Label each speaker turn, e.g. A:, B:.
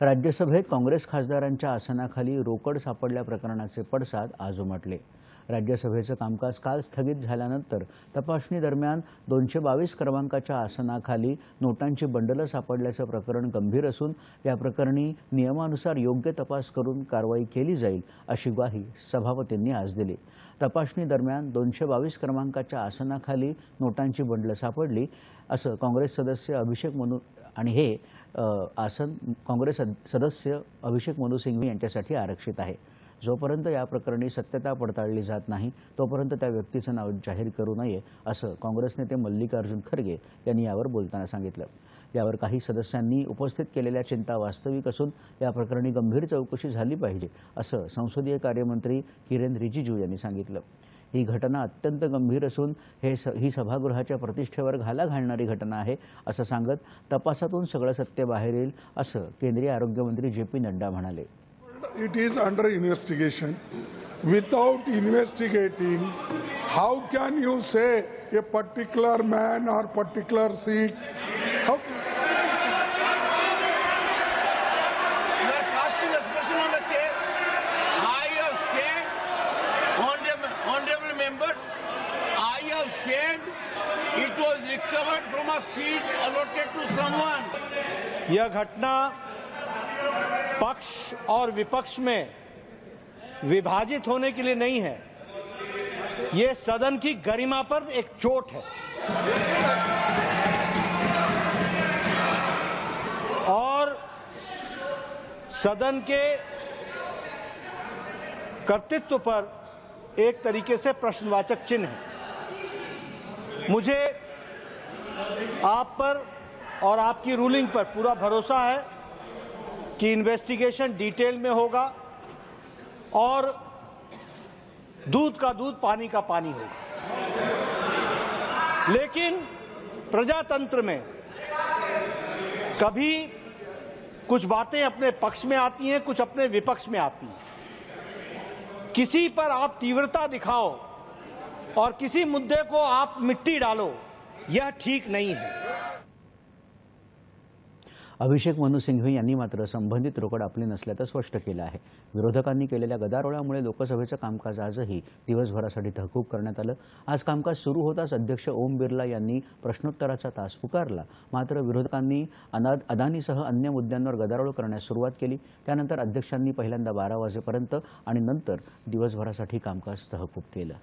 A: राज्यसभेत काँग्रेस खासदारांच्या आसनाखाली रोकड सापडल्या प्रकरणाचे पडसाद आज उमटले. राज्यसभेचं कामकाज काल स्थगित झाल्यानंतर तपासणी दरम्यान दोनशे बावीस क्रमांकाच्या आसनाखाली नोटांची बंडलं सापडल्याचं प्रकरण गंभीर असून या प्रकरणी नियमानुसार योग्य तपास करून कारवाई केली जाईल अशी ग्वाही सभापतींनी आज दिली. तपासणी दरम्यान दोनशे बावीस क्रमांकाच्या आसनाखाली नोटांची बंडलं सापडली असं काँग्रेस सदस्य अभिषेक मनु आणि हे आसन काँग्रेस सद- सदस्य अभिषेक मनु सिंघवी यांच्यासाठी आरक्षित आहे. जोपर्यंत या प्रकरणी सत्यता पडताळली जात नाही तोपर्यंत त्या व्यक्तीचं नाव जाहीर करू नये असं काँग्रेस नेते मल्लिकार्जुन खरगे यांनी यावर बोलताना सांगितलं. यावर काही सदस्यांनी उपस्थित केलेल्या चिंता वास्तविक असून या प्रकरणी गंभीर चौकशी झाली पाहिजे असं संसदीय कार्यमंत्री किरेन रिजिजू यांनी सांगितलं. ही घटना अत्यंत गंभीर असून हे स ही सभागृहाच्या प्रतिष्ठेवर घाला घालणारी घटना आहे असं सांगत तपासातून सगळं सत्य बाहेर येईल असं केंद्रीय आरोग्यमंत्री जे पी नड्डा म्हणाले.
B: It
C: is under investigation without investigating how can you say a particular man or particular seat Said, it was recovered from a seat allotted to someone.
D: यह घटना पक्ष और विपक्ष में विभाजित होने के लिए नहीं है। ये सदन की गरिमा पर एक चोट है। और सदन के कर्तृत्व पर एक तरीके से प्रश्नवाचक चिन्ह है। मुझे आप पर और आपकी रूलिंग पर पूरा भरोसा है कि इन्वेस्टिगेशन डिटेल में होगा और दूध का दूध, पानी का पानी होगा। लेकिन प्रजातंत्र में कभी कुछ बातें अपने पक्ष में आती हैं, कुछ अपने विपक्ष में आती हैं। किसी पर आप तीव्रता दिखाओ और किसी मुद्दे को आप मिट्टी डालो यह ठीक नहीं है।
A: अभिषेक मनु सिंघवी यांनी मात्र संबंधित रोकड आपली नसल्याचं स्पष्ट केलं आहे. विरोधकांनी केलेल्या गदारोळामुळे लोकसभेचं कामकाज आजही दिवसभरासाठी तहकूब करण्यात आलं. आज कामकाज सुरू होताच अध्यक्ष ओम बिर्ला यांनी प्रश्नोत्तराचा तास पुकारला. मात्र विरोधकांनी अनाद अदानीसह अन्य मुद्द्यांवर गदारोळ करण्यास सुरुवात केली. त्यानंतर अध्यक्षांनी पहिल्यांदा बारा वाजेपर्यंत आणि नंतर दिवसभरासाठी कामकाज तहकूब केलं.